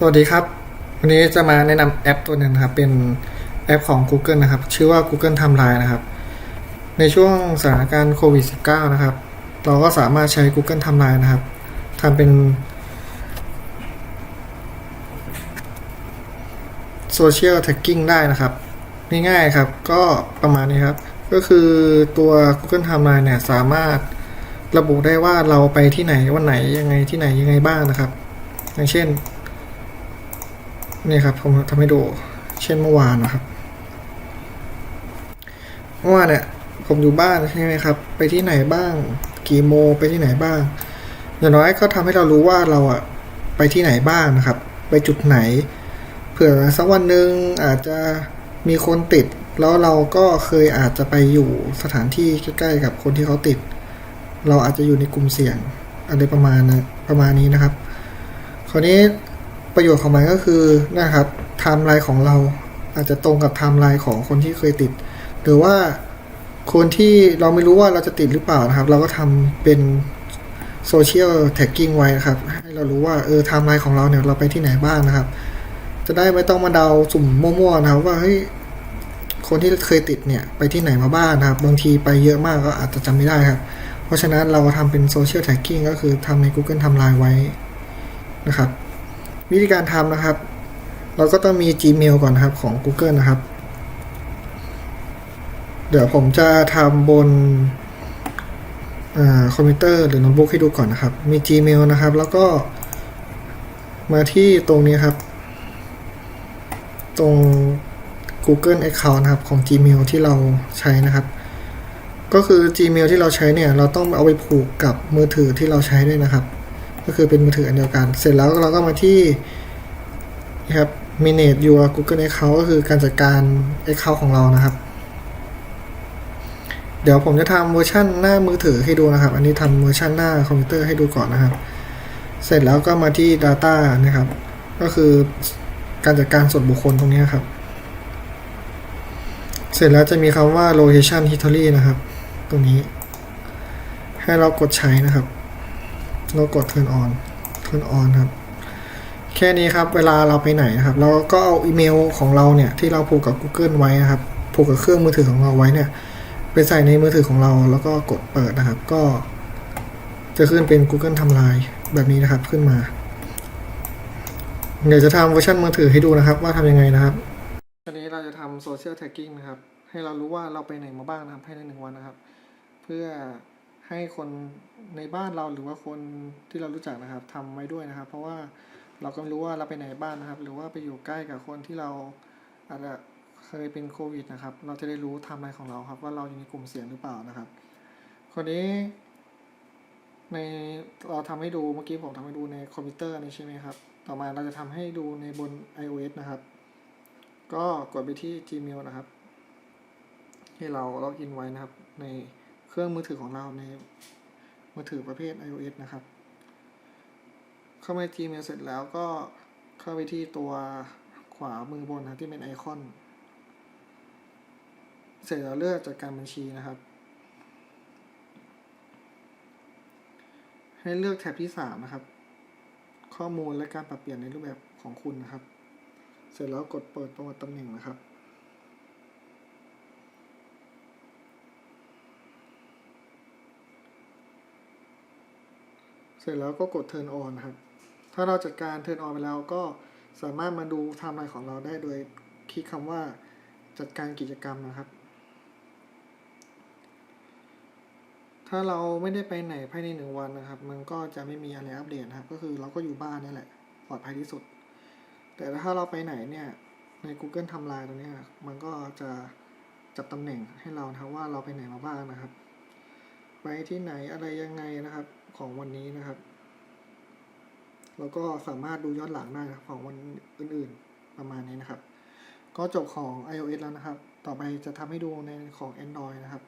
สวัสดีครับ วันนี้จะมาแนะนำแอปตัวหนึ่งนะครับ เป็นแอปของ Google นะครับ ชื่อว่า Google Timeline นะครับ ในช่วงสถานการณ์โควิด -19 นะครับ เราก็สามารถใช้ Google Timeline นะครับทำเป็น Social Tagging ได้นะครับ ง่ายๆครับ ก็ประมาณนี้ครับ ก็คือตัว Google Timeline เนี่ยสามารถระบุได้ว่าเราไปที่ไหนวันไหนยังไงที่ไหนยังไงบ้างนะครับ อย่างเช่น นี่ครับผมทำให้ดูเช่นเมื่อวานนะครับ เมื่อวานเนี่ยผมอยู่บ้านใช่ไหมครับ ไปที่ไหนบ้าง กี่โมไปที่ไหนบ้าง อย่างน้อยก็ทำให้เรารู้ว่าเราอะไปที่ไหนบ้างนะครับ ไปจุดไหน เผื่อสักวันหนึ่งอาจจะมีคนติด แล้วเราก็เคยอาจจะไปอยู่สถานที่ใกล้ๆกับคนที่เขาติด เราอาจจะอยู่ในกลุ่มเสี่ยงอะไรประมาณนะประมาณนี้นะครับ คราวนี้ ประโยชน์ของมันก็คือนะครับไทม์ไลน์ของเราอาจจะตรงกับไทม์ไลน์ของคนที่เคยติด หรือว่าคนที่เราไม่รู้ว่าเราจะติดหรือเปล่านะครับ เราก็ทำเป็นโซเชียลแท็กกิ้งไว้นะครับ ให้เรารู้ว่าเออไทม์ไลน์ของเราเนี่ยเราไปที่ไหนบ้างนะครับ จะได้ไม่ต้องมาเดาสุ่มมั่วๆนะครับว่าเฮ้ยคนที่เคยติดเนี่ยไปที่ไหนมาบ้างนะครับ บางทีไปเยอะมากก็อาจจะจำไม่ได้ครับ เพราะฉะนั้นเราทำเป็นโซเชียลแท็กกิ้งก็คือทำใน Google ทำลายไว้นะครับ วิธีการทำนะครับ เราก็ต้องมี Gmail ก่อนนะครับของ Google นะครับ เดี๋ยวผมจะทำบนอคอมพิวเตอร์หรือโน้ตบุ๊กให้ดูก่อนนะครับ มี Gmail นะครับ แล้วก็มาที่ตรงนี้ครับ ตรง Google Account นะครับของ Gmail ที่เราใช้นะครับ ก็คือ Gmail ที่เราใช้เนี่ย เราต้องเอาไปผูกกับมือถือที่เราใช้ด้วยนะครับ ก็คือเป็นมือถืออันเดียวกัน เสร็จแล้วเราก็มาที่นะครับ manage your Google account ก็คือการจัดการ account ของเรานะครับ เดี๋ยวผมจะทำเวอร์ชันหน้ามือถือให้ดูนะครับ อันนี้ทำเวอร์ชันหน้าคอมพิวเตอร์ให้ดูก่อนนะครับ เสร็จแล้วก็มาที่ data นะครับ ก็คือการจัดการส่วนบุคคลตรงนี้ครับ เสร็จแล้วจะมีคำว่า location history นะครับ ตรงนี้ ให้เรากดใช้นะครับ เรากด turn on turn on ครับ แค่นี้ครับ เวลาเราไปไหนนะครับ เราก็เอาอีเมลของเราเนี่ย ที่เราผูกกับ Google ไว้นะครับ ผูกกับเครื่องมือถือของเราไว้เนี่ยไปใส่ในมือถือของเราแล้วก็กดเปิดนะครับ ก็ จะขึ้นเป็น Google ทำลายแบบนี้นะครับขึ้นมา เดี๋ยวจะทำเวอร์ชันมือถือให้ดูนะครับ ว่าทำยังไงนะครับตอนนี้เราจะทำโซเชียลแท็กกิ้งนะครับ ให้เรารู้ว่าเราไปไหนมาบ้างนะครับภายในหนึ่งวันนะครับ เพื่อให้คน ในบ้านเราหรือว่าคนที่เรารู้จักนะครับทำไว้ด้วยนะครับ เพราะว่าเราก็รู้ว่าเราไปไหนบ้างนะครับ หรือว่าไปอยู่ใกล้กับคนที่เราอาจจะเคยเป็นโควิดนะครับ เราจะได้รู้ไทม์ไลน์ของเราครับ ว่าเราอยู่ในกลุ่มเสี่ยงหรือเปล่านะครับ คนนี้ในเราทำให้ดูเมื่อกี้ผมทำให้ดูในคอมพิวเตอร์นี่ใช่ไหมครับ ต่อมาเราจะทำให้ดูในบน iOS นะครับ ก็กดไปที่ Gmail นะครับให้เราล็อกอินไว้นะครับ ในเครื่องมือถือของเราใน มือถือประเภท iOS นะครับ เข้ามา Gmail เสร็จแล้วก็เข้าไปที่ตัวขวามือบนนะที่เป็นไอคอน เสร็จแล้วเลือกจัดการบัญชีนะครับ ให้เลือกแท็บที่สามนะครับ ข้อมูลและการปรับเปลี่ยนในรูปแบบของคุณนะครับ เสร็จแล้วกดเปิดตรงตำแหน่งนะครับ ร็จแล้วก็กด turn on ครับ ถ้าเราจัดการ turn on ไปแล้วก็สามารถมาดูไทม์ไลน์ของเราได้โดยคลิกคำว่าจัดการกิจกรรมนะครับ ถ้าเราไม่ได้ไปไหนภายในหนึ่งวันนะครับ มันก็จะไม่มีอะไรอัปเดตนะครับ ก็คือเราก็อยู่บ้านนี่แหละ ปลอดภัยที่สุด แต่ถ้าเราไปไหนเนี่ย ใน Google ทำลายตรงนี้มันก็จะจับตำแหน่งให้เรานะครับว่าเราไปไหนมาบ้างนะครับ ไปที่ไหนอะไรยังไงนะครับ ของวันนี้นะครับ แล้วก็สามารถดูย้อนหลังได้นะของวันอื่นๆ ประมาณนี้นะครับ ก็จบของ iOS แล้วนะครับ ต่อไปจะทำให้ดูในของ Android นะครับ